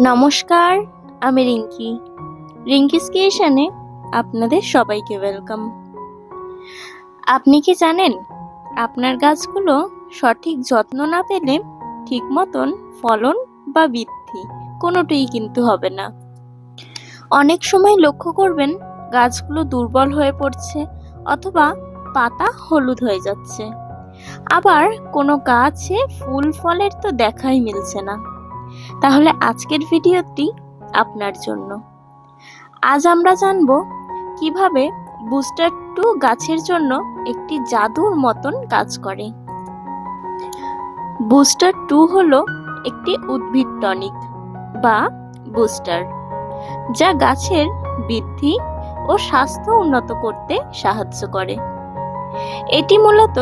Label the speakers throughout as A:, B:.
A: নমস্কার, আমি রিঙ্কি। রিঙ্কিস ক্রিয়েশনে আপনাদের সবাইকে ওয়েলকাম। আপনি কি জানেন, আপনার গাছগুলো সঠিক যত্ন না পেলে ঠিক মতন ফলন বা বৃদ্ধি কোনোটাই কিন্তু হবে না। অনেক সময় লক্ষ্য করবেন, গাছগুলো দুর্বল হয়ে পড়ছে অথবা পাতা হলুদ হয়ে যাচ্ছে। আবার কোনো গাছে ফুল ফলের তো দেখাই মিলছে না। তাহলে আজকের ভিডিওটি আপনার জন্য। আজ আমরা জানব কীভাবে বুস্টার টু গাছের জন্য একটি জাদুর মতন কাজ করে। বুস্টার টু হলো একটি উদ্ভিদ টনিক বা বুস্টার, যা গাছের বৃদ্ধি ও স্বাস্থ্য উন্নত করতে সাহায্য করে। এটি মূলত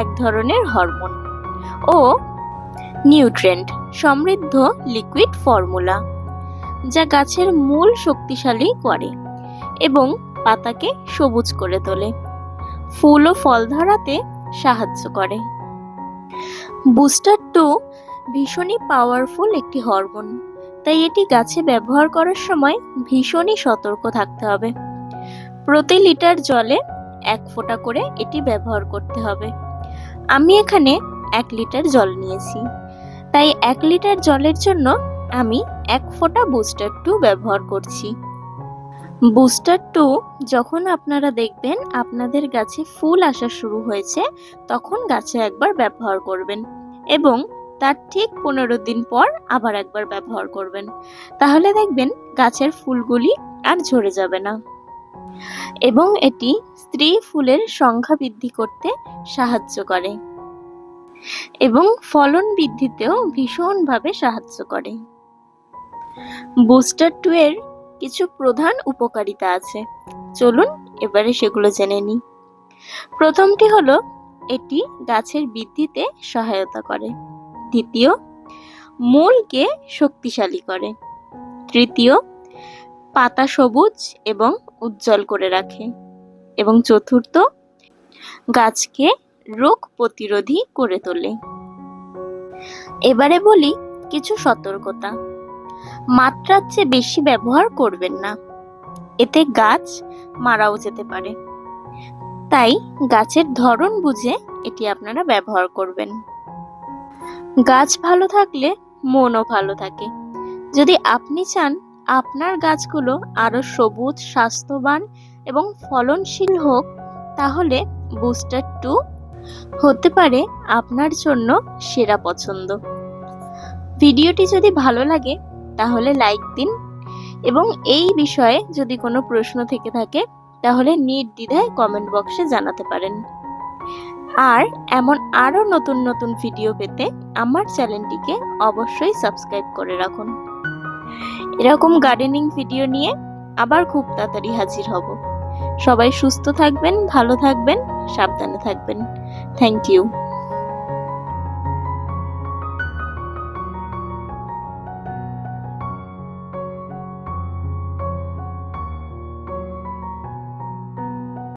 A: এক ধরনের হরমোন ও নিউট্রেন্ট সমৃদ্ধ লিকুইড ফর্মুলা, যা গাছের মূল শক্তিশালী করে এবং পাতাকে সবুজ করে তোলে। ফুল ও ফল ধরাতে সাহায্য করে। বুস্টার টু ভীষণই পাওয়ারফুল একটি হরমোন তাই এটি গাছে ব্যবহার করার সময় ভীষণই সতর্ক থাকতে হবে। প্রতি লিটার জলে এক ফোঁটা করে এটি ব্যবহার করতে হবে। আমি এখানে এক লিটার জল নিয়েছি। তাই এক লিটার জলের জন্য আমি এক ফোঁটা বুস্টার টু ব্যবহার করছি। বুস্টার টু যখন আপনারা দেখবেন আপনাদের গাছে ফুল আসা শুরু হয়েছে, তখন গাছে একবার ব্যবহার করবেন এবং তার ঠিক পনেরো দিন পর আবার একবার ব্যবহার করবেন। তাহলে দেখবেন গাছের ফুলগুলি আর ঝরে যাবে না। এবং এটি স্ত্রী ফুলের সংখ্যা বৃদ্ধি করতে সাহায্য করে। এবং ফলন বৃদ্ধিতেও ভীষণভাবে সাহায্য করে। বুস্টার টু এর কিছু প্রধান উপকারিতা আছে। চলুন এবারে সেগুলো জেনে নিই। প্রথমটি হলো, এটি গাছের বৃদ্ধিতে সহায়তা করে। দ্বিতীয়, মূলকে শক্তিশালী করে। তৃতীয়, পাতা সবুজ এবং উজ্জ্বল করে রাখে। এবং চতুর্থ, গাছকে রোগ প্রতিরোধী করে তোলে। এবারে বলি কিছু সতর্কতা। মাত্রার চেয়ে বেশি ব্যবহার করবেন না। এতে গাছ মারাও যেতে পারে। তাই গাছের ধরন বুঝে এটি আপনারা ব্যবহার করবেন। গাছ ভালো থাকলে মনও ভালো থাকে। যদি আপনি চান আপনার গাছগুলো আরও সবুজ, স্বাস্থ্যবান এবং ফলনশীল হোক, তাহলে বুস্টার টু হতে পারে আপনার জন্য সেরা পছন্দ। ভিডিওটি যদি ভালো লাগে, তাহলে লাইক দিন এবং এই বিষয়ে যদি কোনো প্রশ্ন থেকে থাকে, তাহলে নির্দ্বিধায় কমেন্ট বক্সে জানাতে পারেন। আর এমন আরও নতুন নতুন ভিডিও পেতে আমার চ্যানেলটিকে অবশ্যই সাবস্ক্রাইব করে রাখুন। এরকম গার্ডেনিং ভিডিও নিয়ে আবার খুব তাড়াতাড়ি হাজির হব। সবাই সুস্থ থাকবেন, ভালো থাকবেন। সাবধানে থাকবেন। Thank you